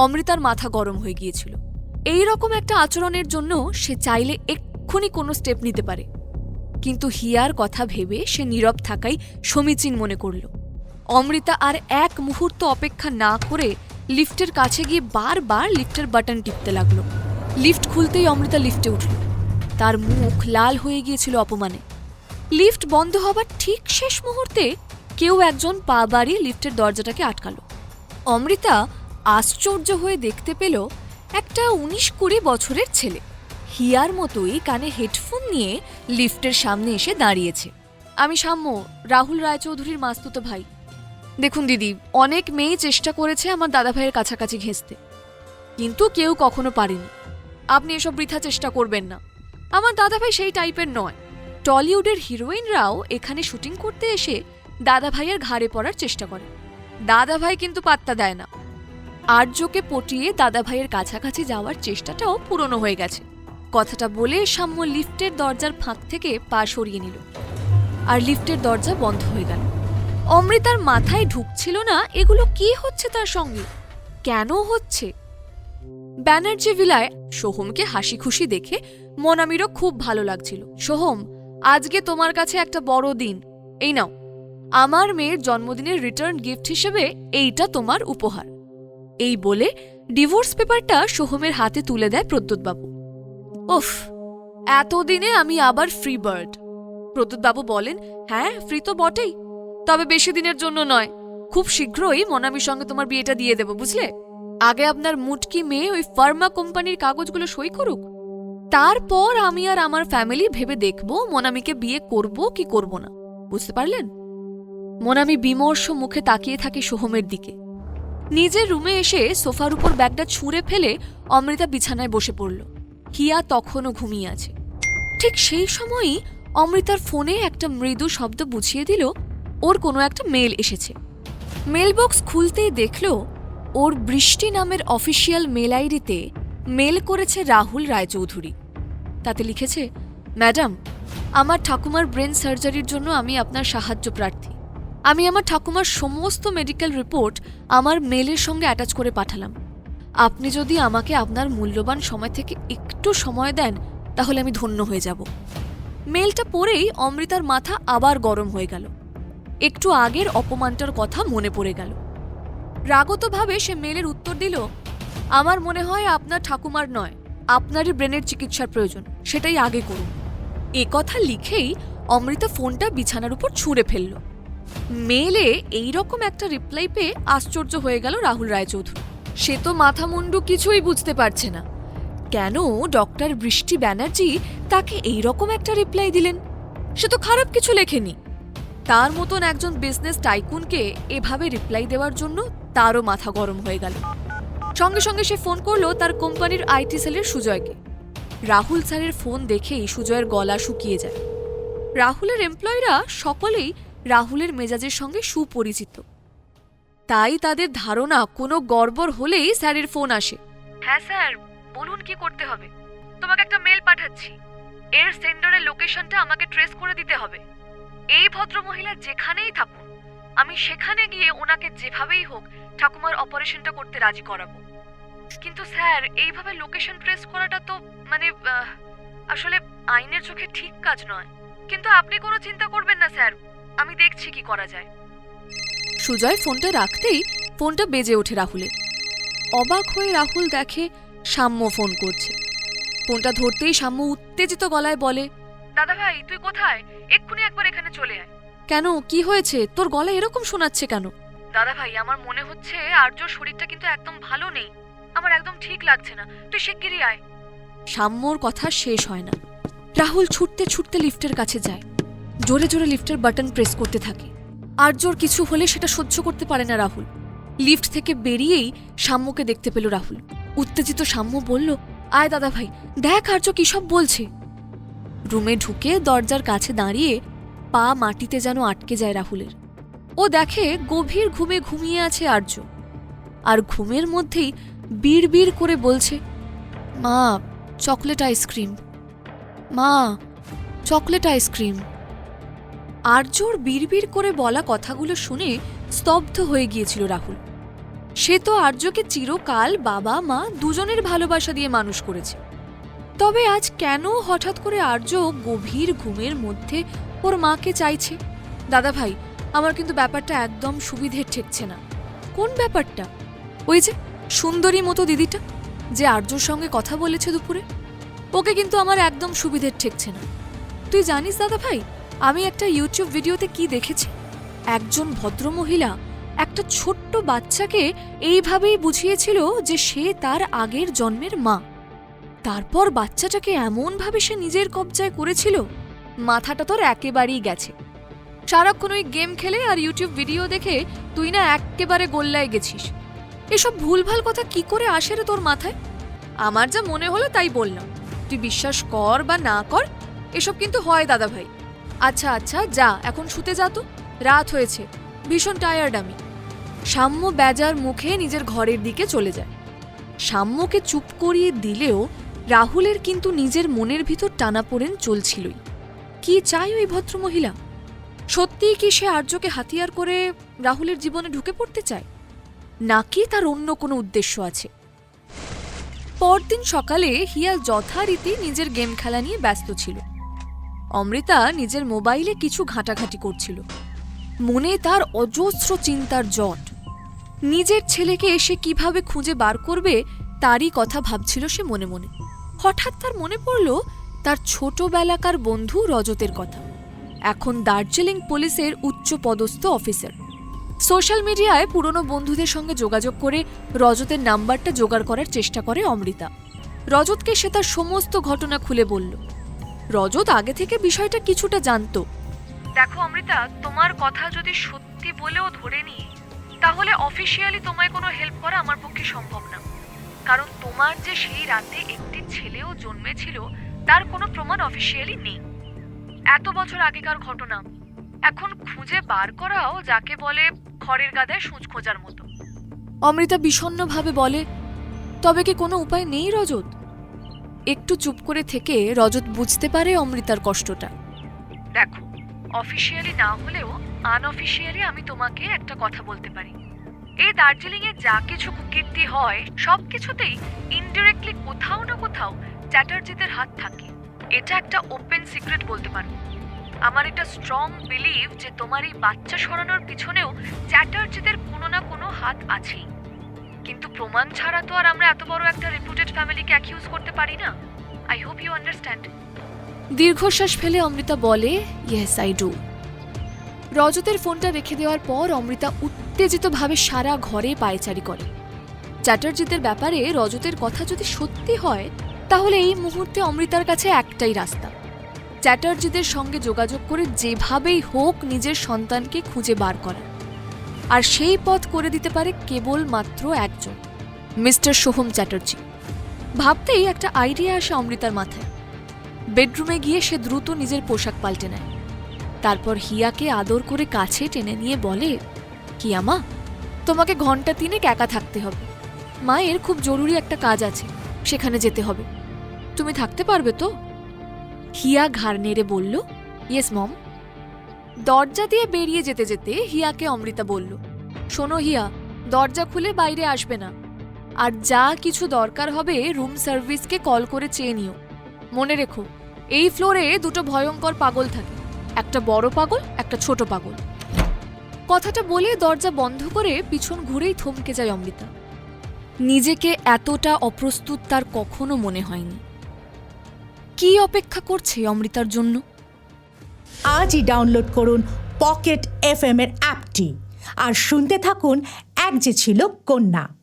অমৃতার মাথা গরম হয়ে গিয়েছিল। এই রকম একটা আচরণের জন্য সে চাইলে এক্ষুনি কোনো স্টেপ নিতে পারে। কিন্তু হিয়ার কথা ভেবে সে নীরব থাকাই সমীচীন মনে করল। অমৃতা আর এক মুহূর্ত অপেক্ষা না করে লিফটের কাছে গিয়ে বারবার লিফটের বাটন টিপতে লাগল। লিফট খুলতেই অমৃতা লিফটে উঠল। তার মুখ লাল হয়ে গিয়েছিল অপমানে। লিফট বন্ধ হবার ঠিক শেষ মুহূর্তে কেউ একজন পা বাড়িয়ে লিফটের দরজাটাকে আটকালো। অমৃতা আশ্চর্য হয়ে দেখতে পেল একটা উনিশ কুড়ি বছরের ছেলে। হিয়ার মতোই কানে হেডফোন নিয়ে লিফটের সামনে এসে দাঁড়িয়েছে। আমি সাম্য, রাহুল রায়চৌধুরীর মাস্তুতো ভাই। দেখুন দিদি, অনেক মেয়ে চেষ্টা করেছে আমার দাদা ভাইয়ের কাছাকাছি ঘেঁচতে কিন্তু কেউ কখনো পারেনি। আপনি এসব বৃথা চেষ্টা করবেন না। আমার দাদা ভাই সেই টাইপের নয়। টলিউডের হিরোইনরাও এখানে শুটিং করতে এসে দাদা ভাইয়ের ঘাড়ে পড়ার চেষ্টা করে। দাদা ভাই কিন্তু পাত্তা দেয় না। আর্যকে পটিয়ে দাদা ভাইয়ের কাছাকাছি যাওয়ার চেষ্টাটাও পুরনো হয়ে গেছে। কথাটা বলে সাম্য লিফটের দরজার ফাঁক থেকে পা সরিয়ে নিল। আর লিফটের দরজা বন্ধ হয়ে গেল। অমৃতার মাথায় ঢুকছিল না, এগুলো কি হচ্ছে তার সঙ্গে? কেন হচ্ছে? ব্যানার্জি ভিলায় সোহমকে হাসি খুশি দেখে মনামিরও খুব ভালো লাগছিল। সোহম, আজকে তোমার কাছে একটা বড় দিন। এই নাও। আমার মেয়ের জন্মদিনের রিটার্ন গিফট হিসেবে এইটা তোমার উপহার। এই বলে ডিভোর্স পেপারটা সোহমের হাতে তুলে দেয় প্রদ্যুৎবাবু। ওফ এতদিনে আমি আবার ফ্রি বার্ড প্রদ্যুৎবাবু বলেন হ্যাঁ ফ্রি তো বটেই। তবে বেশি দিনের জন্য নয়। খুব শীঘ্রই মনামির সঙ্গে তোমার বিয়েটা দিয়ে দেবো, বুঝলে? আগে আপনার মুটকি মেয়ে ওই ফার্মা কোম্পানির কাগজগুলো সই করুক। তারপর আমি আর আমার ফ্যামিলি ভেবে দেখব মনামিকে বিয়ে করব কি করব না। বুঝতে পারলেন? মনামি বিমর্ষ মুখে তাকিয়ে থাকে সোহমের দিকে। নিজের রুমে এসে সোফার উপর ব্যাগটা ছুঁড়ে ফেলে অমৃতা বিছানায় বসে পড়ল। হিয়া তখনও ঘুমিয়ে আছে। ঠিক সেই সময়ই অমৃতার ফোনে একটা মৃদু শব্দ বুঝিয়ে দিল, ওর কোনো একটা মেল এসেছে। মেলবক্স খুলতেই দেখল, ওর বৃষ্টি নামের অফিসিয়াল মেল আইডিতে মেল করেছে রাহুল রায়চৌধুরী। তাতে লিখেছে, ম্যাডাম, আমার ঠাকুমার ব্রেন সার্জারির জন্য আমি আপনার সাহায্য প্রার্থী। আমি আমার ঠাকুমার সমস্ত মেডিকেল রিপোর্ট আমার মেলের সঙ্গে অ্যাটাচ করে পাঠালাম। আপনি যদি আমাকে আপনার মূল্যবান সময় থেকে একটু সময় দেন, তাহলে আমি ধন্য হয়ে যাব। মেলটা পড়েই অমৃতার মাথা আবার গরম হয়ে গেল। একটু আগের অপমানটার কথা মনে পড়ে গেল। রাগতভাবে সে মেলের উত্তর দিল, আমার মনে হয় আপনার ঠাকুমার নয়, আপনারই ব্রেনের চিকিৎসার প্রয়োজন, সেটাই আগে করুন। এ কথা লিখেই অমৃতা ফোনটা বিছানার উপর ছুঁড়ে ফেলল। মেলে এই রকম একটা রিপ্লাই পেয়ে আশ্চর্য হয়ে গেল রাহুল রায়চৌধুরী। সে তো মাথা মুন্ডু কিছুই বুঝতে পারছে না। কেন ডক্টর বৃষ্টি ব্যানার্জি তাকে এই রকম একটা রিপ্লাই দিলেন? সে তো খারাপ কিছু লেখেনি। তার মতন একজন বিজনেস টাইকুনকে এভাবে রিপ্লাই দেওয়ার জন্য তারও মাথা গরম হয়ে গেল। সঙ্গে সঙ্গে সে ফোন করল তার কোম্পানির আইটি সেলের সুজয়কে। রাহুল স্যারের ফোন দেখেই সুজয়ের গলা শুকিয়ে যায়। রাহুলের এমপ্লয়িরা সকলেই রাহুলের মেজাজের সঙ্গে সুপরিচিত। তাই তাদের ধারণা কোনো গড়বড় হলেই স্যারের ফোন আসে। হ্যাঁ স্যার, বলুন কি করতে হবে? তোমাকে একটা মেল পাঠাচ্ছি। এর সেন্ডারের লোকেশনটা আমাকে ট্রেস করে দিতে হবে। এই ভদ্রমহিলা যেখানেই থাকুন, আমি সেখানে গিয়ে ওনাকে যেভাবেই হোক ঠাকুমার অপারেশনটা করতে রাজি করাবো। কিন্তু স্যার, এইভাবে লোকেশন ট্রেস করাটা তো মানে আসলে আইনের চোখে ঠিক কাজ নয়। কিন্তু আপনি কোনো চিন্তা করবেন না স্যার। আমি দেখছি কি করা যায়। সুজয় ফোনটা রাখতেই ফোনটা বেজে ওঠে রাহুলের। অবাক হয়ে রাহুল দেখে সাম্য ফোন করছে। ফোনটা ধরতেই সাম্য উত্তেজিত গলায় বলে দাদা ভাই তুই কোথায়? এক্ষুনি একবার এখানে চলে আয়। কেন? কি হয়েছে? তোর গলা এরকম শোনাচ্ছে কেন? দাদা ভাই আমার মনে হচ্ছে আর্যর শরীরটা কিন্তু একদম ভালো নেই। আমার একদম ঠিক লাগছে না। তুই শিগগিরই আয়। সাম্যর কথা শেষ হয় না। রাহুল ছুটতে ছুটতে লিফটের কাছে যায়। জোরে জোরে লিফটের বাটন প্রেস করতে থাকে। আর্যর কিছু হলে সেটা সহ্য করতে পারে না রাহুল। লিফট থেকে বেরিয়েই সাম্যকে দেখতে পেল রাহুল। উত্তেজিত সাম্য বলল, আয় দাদা ভাই, দেখ আর্য কি সব বলছে। রুমে ঢুকে দরজার কাছে দাঁড়িয়ে পা মাটিতে যেন আটকে যায় রাহুলের। ও দেখে গভীর ঘুমে ঘুমিয়ে আছে আর্য আর ঘুমের মধ্যেই বিড় বিড় করে বলছে, মা, চকলেট আইসক্রিম। মা, চকলেট আইসক্রিম। আর্যর বিড়বিড় করে বলা কথাগুলো শুনে স্তব্ধ হয়ে গিয়েছিল রাহুল। সে তো আর্যকে চিরকাল বাবা, মা দুজনের ভালোবাসা দিয়ে মানুষ করেছে। তবে আজ কেন হঠাৎ করে আর্য গভীর ঘুমের মধ্যে ওর মাকে চাইছে? দাদা ভাই, আমার কিন্তু ব্যাপারটা একদম সুবিধের ঠেকছে না। কোন ব্যাপারটা? ওই যে সুন্দরী মতো দিদিটা, যে আর্যর সঙ্গে কথা বলেছে দুপুরে। ওকে কিন্তু আমার একদম সুবিধের ঠেকছে না। তুই জানিস দাদা ভাই আমি একটা ইউটিউব ভিডিওতে কি দেখেছি? একজন ভদ্রমহিলা একটা ছোট্ট বাচ্চাকে এইভাবেই বুঝিয়েছিল যে সে তার আগের জন্মের মা। তারপর বাচ্চাটাকে এমনভাবে সে নিজের কবজায় করেছিল, মাথাটা তোর একেবারেই গেছে। সারাক্ষণ ওই গেম খেলে আর ইউটিউব ভিডিও দেখে তুই না একেবারে গোল্লায় গেছিস। এসব ভুলভাল কথা কি করে আসে রে তোর মাথায়? আমার যা মনে হলো তাই বললাম। তুই বিশ্বাস কর বা না কর, এসব কিন্তু হয় দাদা ভাই আচ্ছা আচ্ছা যা, এখন শুতে যা তো। রাত হয়েছে। ভীষণ টায়ার্ড আমি। সাম্য বেজার মুখে নিজের ঘরের দিকে চলে যায়। সাম্যকে চুপ করিয়ে দিলেও রাহুলের কিন্তু নিজের মনের ভিতর টানাপোড়েন চলছিলই। কি চাই ওই ভদ্রমহিলা? সত্যিই কি সে আর্যকে হাতিয়ার করে রাহুলের জীবনে ঢুকে পড়তে চায়? নাকি তার অন্য কোনো উদ্দেশ্য আছে? পরদিন সকালে হিয়া যথারীতি নিজের গেম খেলা নিয়ে ব্যস্ত ছিল। অমৃতা নিজের মোবাইলে কিছু ঘাঁটাঘাঁটি করছিল। মনে তার অজস্র চিন্তার জট। নিজের ছেলেকে এসে কীভাবে খুঁজে বার করবে, তারই কথা ভাবছিল সে মনে মনে। হঠাৎ তার মনে পড়ল, তার ছোটবেলাকার বন্ধু রজতের কথা। এখন দার্জিলিং পুলিশের উচ্চ পদস্থ অফিসার। সোশ্যাল মিডিয়ায় পুরনো বন্ধুদের সঙ্গে যোগাযোগ করে রজতের নাম্বারটা জোগাড় করার চেষ্টা করে অমৃতা। রজতকে সে তার সমস্ত ঘটনা খুলে বলল। রজত আগে থেকে বিষয়টা কিছুটা জানতো। দেখো অমৃতা তোমার কথা যদি সত্যি বলেও ধরে নিই তাহলে অফিসিয়ালি তোমায় কোনো হেল্প করা আমার পক্ষে সম্ভব না। কারণ তোমার যে সেই রাতে একটি ছেলেও জন্মেছিল তার কোনো প্রমাণ অফিসিয়ালি নেই। এত বছর আগেকার ঘটনা। এখন খুঁজে বার করাও যাকে বলে খড়ের গাদায় সূচ খোঁজার মতো। অমৃতা বিষণ্ণভাবে বলে তবে কি কোনো উপায় নেই রজত? একটু চুপ করে থেকে রজত বুঝতে পারে অমৃতার কষ্টটা। দেখো অফিসিয়ালি না হলেও আনঅফিসিয়ালি আমি তোমাকে একটা কথা বলতে পারি। এই দার্জিলিং এ যা কিছু কুকীর্তি হয়, সব কিছুতেই ইনডিরেক্টলি কোথাও না কোথাও চ্যাটার্জিদের হাত থাকে। এটা একটা ওপেন সিক্রেট বলতে পারো। আমার একটা স্ট্রং বিলিভ যে তোমার এই বাচ্চা সরানোর পিছনেও চ্যাটার্জিদের কোনো না কোনো হাত আছেই। কিন্তু প্রমাণ ছাড়া তো আর আমরা এত বড় একটা রিপুটেড ফ্যামিলিকে অ্যাকিউজ করতে পারি না। আই হোপ ইউ আন্ডারস্ট্যান্ড দীর্ঘশ্বাস ফেলে অমৃতা বলে ইয়েস আই ডু রজতের ফোনটা রেখে দেওয়ার পর অমৃতা উত্তেজিতভাবে সারা ঘরে পায়চারি করে। চ্যাটার্জিদের ব্যাপারে রজতের কথা যদি সত্যি হয়, তাহলে এই মুহূর্তে অমৃতার কাছে একটাই রাস্তা। চ্যাটার্জিদের সঙ্গে যোগাযোগ করে যেভাবেই হোক নিজের সন্তানকে খুঁজে বার করা। আর সেই পথ করে দিতে পারে কেবল মাত্র একজন, মিস্টার সোহম চ্যাটার্জি। ভাবতেই একটা আইডিয়া আসে অমৃতার মাথায়। বেডরুমে গিয়ে সে দ্রুত নিজের পোশাক পাল্টে নেয়। তারপর হিয়াকে আদর করে কাছে টেনে নিয়ে বলে হিয়া মা তোমাকে ঘণ্টা তিনেক একা থাকতে হবে। মায়ের খুব জরুরি একটা কাজ আছে, সেখানে যেতে হবে। তুমি থাকতে পারবে তো? হিয়া ঘাড় নেড়ে বলল, ইয়েস, মম। দরজা দিয়ে বেরিয়ে যেতে যেতে হিয়াকে অমৃতা বলল, শোনো হিয়া, দরজা খুলে বাইরে আসবে না। আর যা কিছু দরকার হবে রুম সার্ভিসকে কল করে চেয়ে নিও। মনে রেখো, এই ফ্লোরে দুটো ভয়ঙ্কর পাগল থাকে, একটা বড় পাগল, একটা ছোট পাগল। কথাটা বলে দরজা বন্ধ করে পিছন ঘুরেই থমকে যায় অমৃতা। নিজেকে এতটা অপ্রস্তুত তার কখনো মনে হয়নি। কি অপেক্ষা করছে অমৃতার জন্য? আজই ডাউনলোড করুন পকেট এফ এর অ্যাপটি। আর শুনতে থাকুন এক যে ছিল কন্যা।